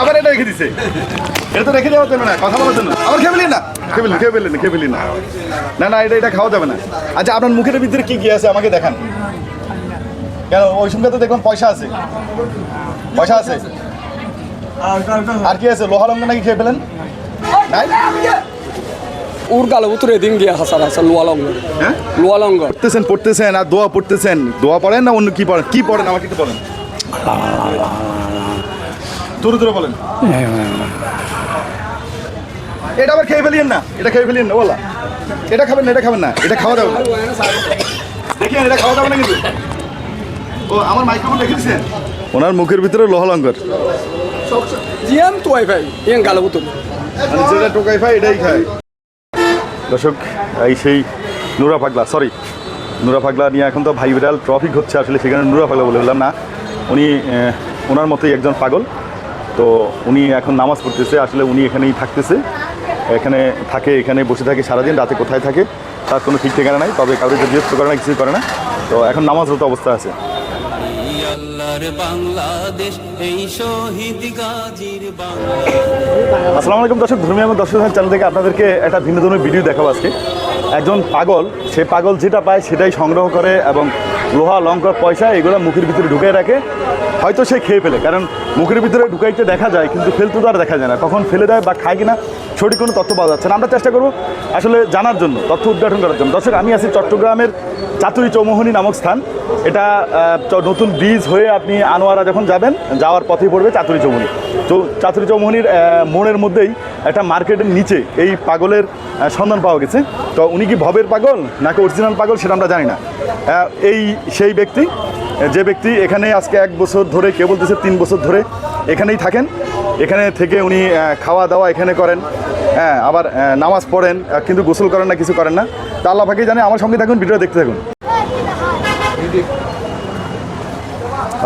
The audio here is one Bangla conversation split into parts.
আবার এটা রেখে দিছে। এটা তো রেখে দেওয়া যাবে না কথা বলার জন্য। আবার খেয়ে ফেলি না? খেয়ে ফেলি খেয়ে ফেলি না খেয়ে ফেলি না। না না এটা এটা খাওয়া যাবে না। আচ্ছা আপনার মুখের ভিতরে কি কি আছে আমাকে দেখান। কেন ওই সঙ্গে তো দেখলাম পয়সা আছে। পয়সা আছে। আর কি আছে লোহা লঙ্কা নাকি খেয়ে ফেলেন? নাই? উর গালে উতরে দিন গিয়া হাসার হাসার লোয়ালঙ্গ হ্যাঁ? লোয়ালঙ্গ পড়তেছেন পড়তেছেন আর দোয়া পড়তেছেন। দোয়া পড়েন না অন্য কি পড়েন? কি পড়েন? আমাকে একটু বলেন। বলেন। এটা আবার খেয়ে ফেলিয়েন না এটা খেয়ে ফেলিয়েন না বলা। এটা খাবেন না এটা খাবেন না এটা খাওয়া যাবে না। দেখেন এটা খাওয়া যাবে না কিন্তু। ও আমার মাইক্রোফোন রেখে দিচ্ছেন ওনার মুখের ভিতরে লোহলঙ্কর জিয়ান তো ওয়াইফাই ইয়ান গালে উতর যেটা টোকাই খায় এটাই খায়। দর্শক এই সেই নুরা পাগলা সরি নুরা পাগলা নিয়ে এখন তো ভাই বিড়াল ট্রফিক হচ্ছে আসলে সেখানে নুরা পাগলা বলে বললাম না। উনি ওনার মতোই একজন পাগল। তো উনি এখন নামাজ পড়তেছে আসলে উনি এখানেই থাকতেছে। এখানে থাকে এখানে বসে থাকে সারাদিন রাতে কোথায় থাকে তার কোনো ঠিক ঠিকানা নাই তবে কাউকে বিরক্ত করে না কিছুই করে না। তো এখন নামাজরত অবস্থা আছে। এই আল্লাহর বাংলাদেশ এই শহীদ গাজীর আসসালামু আলাইকুম দর্শক ধর্মীয় এবং দর্শক চ্যানেল থেকে আপনাদেরকে একটা ভিন্ন ধরনের ভিডিও দেখাবো আজকে। একজন পাগল সে পাগল যেটা পায় সেটাই সংগ্রহ করে এবং লোহা লঙ্কা পয়সা, এগুলো মুখের ভিতরে ঢুকিয়ে রাখে। হয়তো সে খেয়ে ফেলে, কারণ মুখের ভিতরে ঢুকাইতে দেখা যায়, কিন্তু ফেলতে তো আর দেখা যায় না। কখন ফেলে দেয় বা খায় কিনা, সঠিক কোনো তথ্য পাওয়া যাচ্ছে না। আমরা চেষ্টা করব আসলে জানার জন্য, তথ্য উদ্ঘাটন করার জন্য। দর্শক, আমি আছি চট্টগ্রামের চাতুরি চৌমোহনী নামক স্থান। এটা নতুন ব্রিজ হয়ে আপনি আনোয়ারা যখন যাবেন, যাওয়ার পথেই পড়বে চাতুরি চৌমোহনী। তো চাতুরি চৌমোহনীর মোড়ের মধ্যেই একটা মার্কেটের নিচে এই পাগলের সন্ধান পাওয়া গেছে। তো উনি কি ভবের পাগল নাকি অরিজিনাল পাগল সেটা আমরা জানি না। এই সেই ব্যক্তি, যে ব্যক্তি এখানে আজকে এক বছর ধরে কে বলতেছে তিন বছর ধরে এখানেই থাকেন। এখানে থেকে উনি খাওয়া দাওয়া এখানে করেন হ্যাঁ আবার নামাজ পড়েন কিন্তু গোসল করেন না, কিছু করেন না। তা আল্লাহ ফাঁকি জানে, আমার সঙ্গে থাকুন ভিডিও দেখতে থাকুন।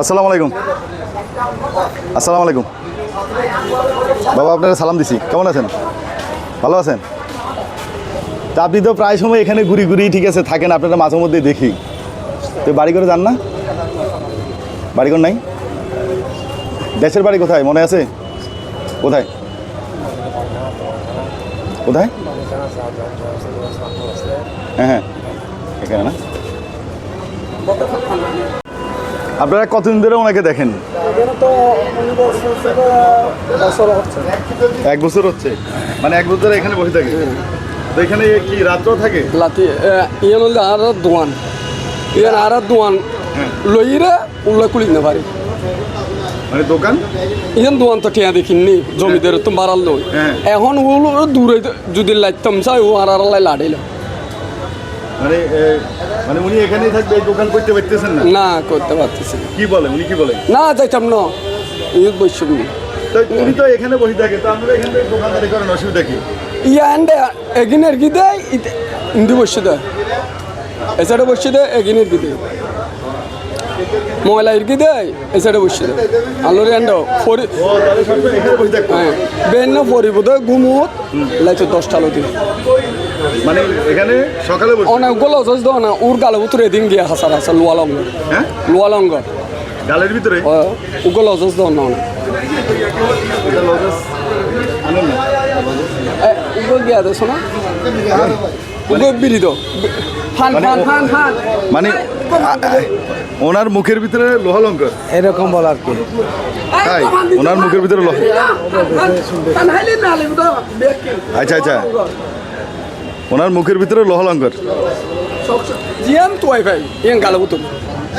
আসসালামু আলাইকুম। আসসালামু আলাইকুম। বাবা আপনারা সালাম দিছি। কেমন আছেন? ভালো আছেন? তা আপনি তো প্রায় সময় এখানে ঘুরি ঘুরি, ঠিক আছে, থাকেন, আপনারা মাঝে মধ্যে দেখি। তো বাড়ি করে যান না? বাড়ি ঘর নাই? দেশের বাড়ি কোথায়? মনে আছে? কোথায়? কোথায়? হ্যাঁ হ্যাঁ। এখানে না? আপনারা কতদিন ধরে ওনাকে দেখেন? এক বছর হচ্ছে। মানে এক বছর এখানে বসে থাকে। তো এখানে কি রাত্র থাকে? ইয়ান হলে আর দোয়ান। ইয়ান আর দোয়ান। লইরে উল্লা কুলি না পারি মানে দোকান? ইয়ান দোয়ান তো টিয়া দেখিনি জমিদের তো বাড়াল লই। হ্যাঁ। এখন উল দূরে যদি লাইতাম চাই ও আর আর লাই লাড়াইল। মানে মানে উনি এখানেই থাকবে এই দোকান করতে পারতেছেন না? না করতে পারতেছি না। কি বলে উনি কি বলে? না যাইতাম না। বৈশ্য তো উনি তো এখানে বসে থাকে তো আপনারা এখান দোকানদারি করেন অসুবিধা কি? ইয়া এন্ডে এগিনের কি দেয় ইন্দি বসে দেয় এছাড়া বসে দেয় এগিনের দেয় ময়লা ইরকি দেয় এছাড়া বসে দেয়। আলোর এন্ড ফরি হ্যাঁ বেন্ন ফরিব দেয় গুমুত লাইতে দশটা আলো দিন। মানে এখানে সকালে বসে অনেকগুলো অজস দেওয়া না উর গালে উতরে দিন গিয়া হাসার হাসার লোয়ালঙ্গ হ্যাঁ? লোয়ালঙ্গ গালের ভিতরে? উগুলো অজস দেওয়া না এটা লজেস আনেন না উগো গিয়া দেশ না? ফান মানে আ- আ- ওনার মুখের ভিতরে লোহালঙ্কর এরকম বলার কি? তাই? ওনার মুখের ভিতরে লোহ আচ্ছা আচ্ছা। ওনার মুখের ভিতরে লোহালঙ্কর জিয়ান তো ওয়াইফাই ইয়ান গালে উতর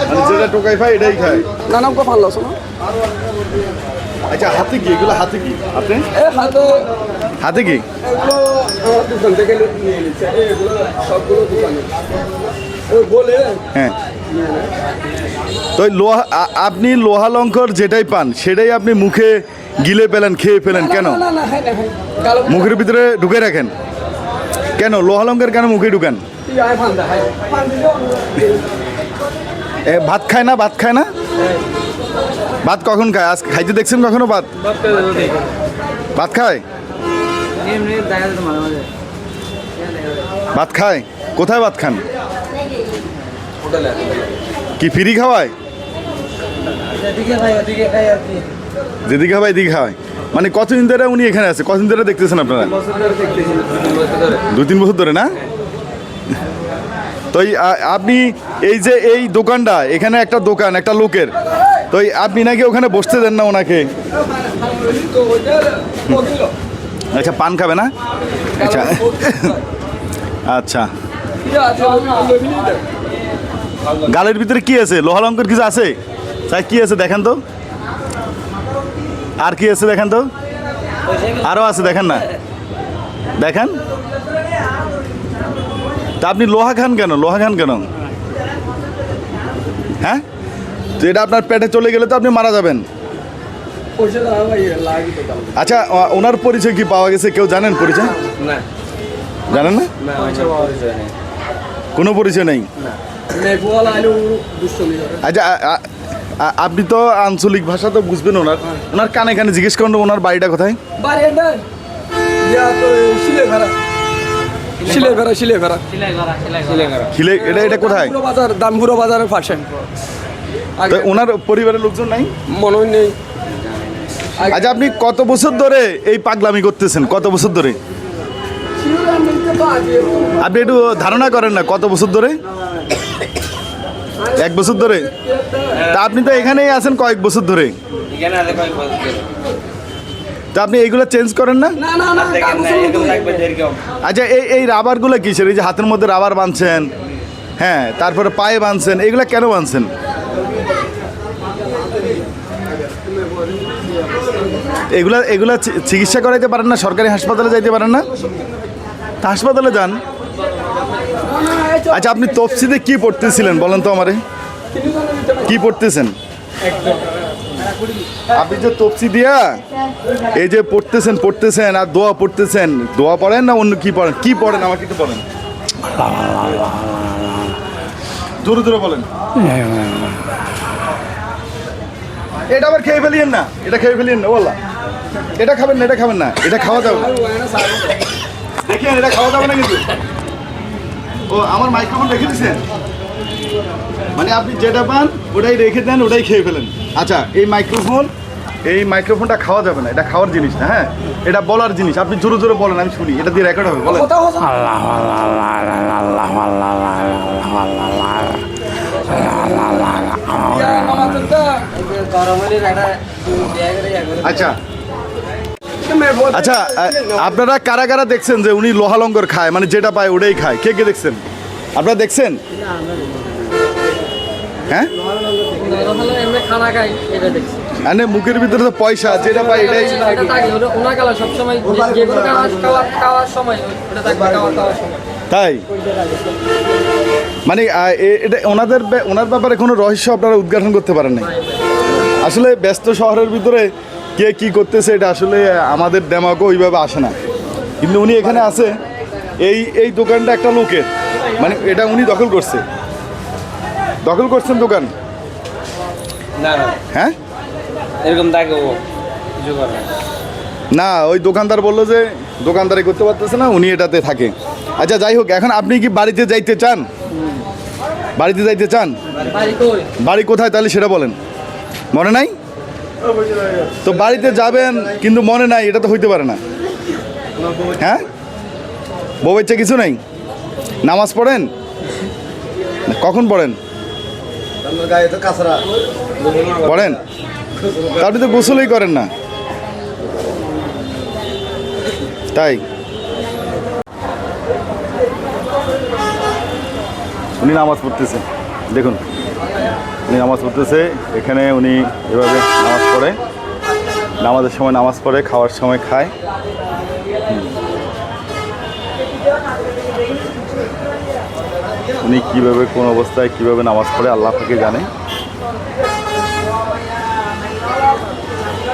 মানে যেটা টোকাই খায় এটাই খায়। নানাম কো ফান লস না? আচ্ছা হাতে কি? এগুলো হাতে কি? এ হাতে। হাতে কি? দোকান থেকে নিয়ে নিচ্ছে। এগুলো সবগুলো দোকানে। বলে। হ্যাঁ। তো লোহা আপনি লোহালঙ্কর যেটাই পান সেটাই আপনি মুখে গিলে পেলেন খেয়ে ফেলেন কেন? হ্যাঁ হ্যাঁ। মুখের ভিতরে ঢুকে রাখেন? কেন? লোহালঙ্কার কেন মুখে ঢুকান? হ্যাঁ। ভাত খায় না? ভাত খায় না? ভাত কখন খায়? আজ খাইতে দেখছেন কখনো ভাত? ভাত খায়? ভাত খায়? কোথায় ভাত খান? কি ফ্রি খাওয়ায়? যেদিকে খাওয়ায় এদিকে খাওয়ায় মানে কতদিন ধরে উনি এখানে আছে? কতদিন ধরে দেখতেছেন আপনারা? দু তিন বছর ধরে না? তো আপনি এই যে এই দোকানটা, এখানে একটা দোকান, একটা লোকের তো আপনি নাকি ওখানে বসতে দেন না ওনাকে? আচ্ছা পান খাবে না? আচ্ছা। আচ্ছা। গালের ভিতরে কি আছে? লোহালঙ্কর কিছু আছে? তাই কি আছে দেখেন তো। আর কি আছে দেখেন তো? আরও আছে, দেখেন না। দেখেন। তা আপনি লোহা খান কেন? লোহা খান কেন? হ্যাঁ? তো এটা আপনার পেটে চলে গেলে তো আপনি মারা যাবেন। আচ্ছা ওনার পরিচয় কি পাওয়া গেছে? কেউ জানেন পরিচয়? জানেন না? কোনো পরিচয় নেই। আচ্ছা আপনি তো আঞ্চলিক ভাষা তো বুঝবেন ওনার। ওনার কানে কানে জিজ্ঞেস করুন ওনার বাড়িটা কোথায়? শিলে ভেড়া শিলে খিলে এটা এটা কোথায়? দামপুরো বাজারের পাশে। ওনার পরিবারের লোকজন নাই? মনে হয় নেই আচ্ছা আপনি কত বছর ধরে এই পাগলামি করতেছেন? কত বছর ধরে? আপনি একটু ধারণা করেন না কত বছর ধরে? এক বছর ধরে? তা আপনি তো এখানেই আছেন কয়েক বছর ধরে। এখানে আছে কয়েক বছর ধরে। তা আপনি এইগুলো চেঞ্জ করেন না। আচ্ছা এই এই রাবারগুলো কিসের? এই যে হাতের মধ্যে রাবার বাঁধছেন হ্যাঁ তারপরে পায়ে বাঁধছেন এগুলো কেন বাঁধছেন? এগুলা এগুলা চিকিৎসা করাইতে পারেন না সরকারি হাসপাতালে যাইতে পারেন না তা হাসপাতালে যান আচ্ছা আপনি তফসিতে কি পড়তেছিলেন বলেন তো আমারে কি পড়তেছেন আপনি যে তফসি দিয়া এই যে পড়তেছেন পড়তেছেন আর দোয়া পড়তেছেন দোয়া পড়েন না অন্য কি পড়েন কি পড়েন আমাকে একটু বলেন জোরে জোরে বলেন এটা আবার খেয়ে ফেলিয়েন না এটা খেয়ে ফেলিয়েন না বললা এটা খাবেন না এটা খাবেন না এটা খাওয়া যাবে না দেখেন এটা খাওয়া যাবে না কিন্তু ও আমার মাইক্রোফোন রেখে দিছেন মানে আপনি যেটা পান ওটাই রেখে দেন ওটাই খেয়ে ফেলেন আচ্ছা এই মাইক্রোফোন এই মাইক্রোফোনটা খাওয়া যাবে না এটা খাওয়ার জিনিস না হ্যাঁ এটা বলার জিনিস আপনি জোরে জোরে বলেন আমি শুনি এটা দিয়ে রেকর্ড হবে বলেন আচ্ছা। আচ্ছা আপনারা কারা কারা দেখছেন যে উনি লোহা লঙ্গর খায়? মানে যেটা পায় ওটাই খায়। কে কে দেখছেন? আপনারা দেখছেন? হ্যাঁ? খানা খাই এটা মানে মুখের ভিতরে তো পয়সা যেটা পায় এটাই। ওনার সবসময় যে- কোনো খাওয়ার সময় ওটা থাকবে খাওয়ার খাওয়ার সময়। তাই? মানে এটা ওনাদের ওনার ব্যাপারে কোনো রহস্য আপনারা উদ্ঘাটন করতে পারেন নাই? আসলে ব্যস্ত শহরের ভিতরে কে কি করতেছে এটা আসলে আমাদের দেমাগও ওইভাবে আসে না। কিন্তু উনি এখানে আছে এই এই দোকানটা একটা লোকের। মানে এটা উনি দখল করছে। দখল করছেন দোকান? না না। হ্যাঁ? এরকম ও কিছু করে না। ওই দোকানদার বলল যে দোকানদারি করতে পারতেছে না উনি এটাতে থাকে। আচ্ছা যাই হোক এখন আপনি কি বাড়িতে যাইতে চান? বাড়িতে যাইতে চান? বাড়ি কোথায় তাহলে সেটা বলেন। মনে নাই? তো বাড়িতে যাবেন কিন্তু মনে নাই এটা তো হইতে পারে না। হ্যাঁ? বউ বাচ্চা কিছু নেই? নামাজ পড়েন? কখন পড়েন? পড়েন তা আপনি তো গোসলই করেন না। তাই? উনি নামাজ পড়তেছে। দেখুন, উনি নামাজ পড়তেছে। এখানে উনি এভাবে নামাজ পড়ে। নামাজের সময় নামাজ পড়ে, খাওয়ার সময় খায়। উনি কীভাবে কোন অবস্থায় কীভাবে নামাজ পড়ে, আল্লাহ জানে।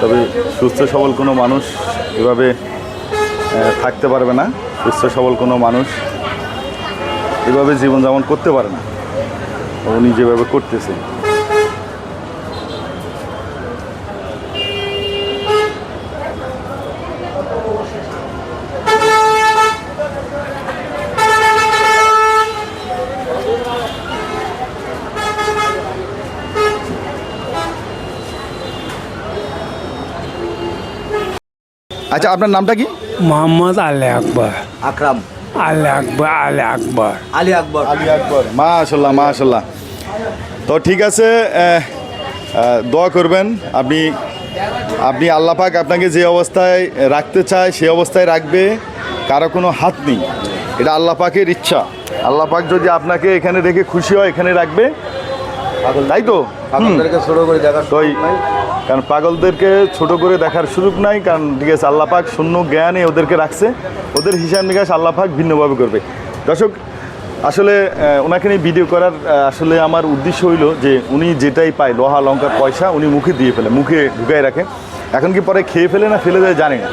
তবে সুস্থ সবল কোনো মানুষ এভাবে থাকতে পারবে না। সুস্থ সবল কোনো মানুষ এভাবে জীবনযাপন করতে পারে না। উনি যেভাবে করতেছে। আচ্ছা আপনার নামটা কি? মোহাম্মদ আলী আকবর। আকরাম। আলী আকবর আলী আকবর। আলী আকবর। আলী আকবর মাশাল্লাহ মাশাল্লাহ তো ঠিক আছে দোয়া করবেন আপনি আপনি আল্লাহ পাক আপনাকে যে অবস্থায় রাখতে চায় সে অবস্থায় রাখবে কারও কোনো হাত নেই। এটা আল্লাহ পাকের ইচ্ছা। আল্লাহ পাক যদি আপনাকে এখানে রেখে খুশি হয় এখানে রাখবে। তাই তো? ছোট করে এই- কারণ পাগলদেরকে ছোট করে দেখার সুযোগ নাই, কারণ ঠিক আছে, আল্লাহ পাক শূন্য জ্ঞানে ওদেরকে রাখছে, ওদের হিসাব নিকাশ আল্লাহ পাক ভিন্নভাবে করবে। দর্শক, আসলে ওনাকে নিয়ে ভিডিও করার আসলে আমার উদ্দেশ্য হইল যে উনি যেটাই পায়, লোহা লঙ্কার পয়সা উনি মুখে দিয়ে ফেলে, মুখে ঢুকাই রাখে। এখন কি পরে খেয়ে ফেলে না ফেলে দেয় জানে না।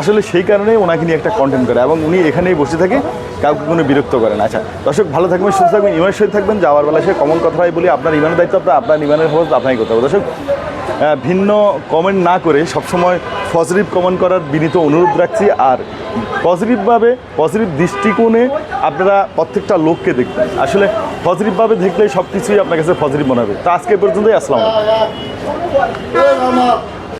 আসলে সেই কারণে ওনাকে নিয়ে একটা কন্টেন্ট করে, এবং উনি এখানেই বসে থাকে, কাউকে কোনো বিরক্ত করেন আচ্ছা দর্শক, ভালো থাকবেন, সুস্থ থাকবেন, ইমানের সহিত থাকবেন, যাওয়ার বেলা সে কমন কথা হয় বলি, আপনার ইমানের দায়িত্ব আপনার আপনার ইমানের আপনাকে করতে হবে। দর্শক ভিন্ন কমেন্ট না করে সবসময় পজিটিভ কমেন্ট করার বিনীত অনুরোধ রাখছি। আর পজিটিভভাবে পজিটিভ দৃষ্টিকোণে আপনারা প্রত্যেকটা লোককে দেখবেন। আসলে পজিটিভভাবে দেখলে সব কিছুই আপনার কাছে পজিটিভ মনে হবে। তো আজকে পর্যন্তই, আসসালাম